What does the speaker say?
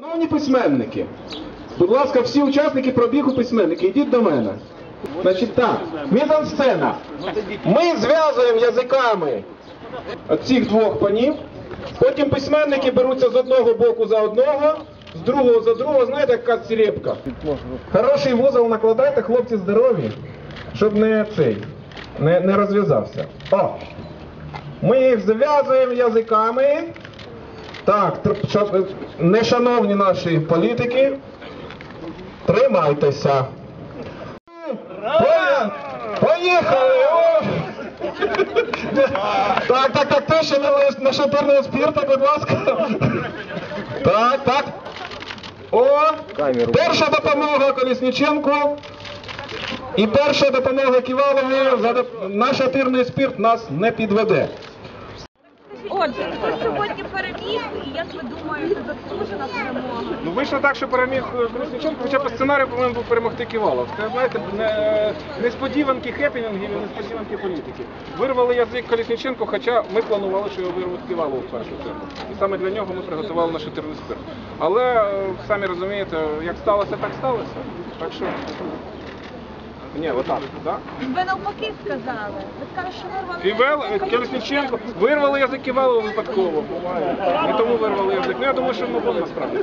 Шановні письменники, будь ласка, всі учасники пробігу письменники, йдіть до мене. Значить так, мізансцена. Ми зв'язуємо язиками цих двох панів, потім письменники беруться з одного боку за одного, з другого за другого, знаєте, як кацірепка. Хороший вузол накладайте, хлопці здорові, щоб не цей, не, не розв'язався. О! Ми їх зв'язуємо язиками. Так, що- нешановні наші політики, тримайтеся. Поїхали! Так, так, так, ти ще не шатирного спірту, будь ласка. Так, так. О! Перша допомога Колісніченку. І перша допомога Ківалові. Наш шатирний спірт нас не підведе. Отже, хто сьогодні переміг, і як ви думаєте, заслужена перемога? Ну вийшло так, що переміг е, Колесниченко, хоча по сценарію повинен був перемогти Ківалов. Це знаєте, не, несподіванки хепінгів і несподіванки політики. Вирвали язик Колісниченко, хоча ми планували, що його вирвуть Ківалов в першу чергу. І саме для нього ми приготували наш спирт. Але е, самі розумієте, як сталося, так сталося. Так що. Ні, отак, так? Ви навпаки сказали. Ви сказали, що вирвали. Ківел, Колесниченко, вирвали язик Ківалова випадково. І тому вирвали язик. Ну я думаю, що ми були насправді.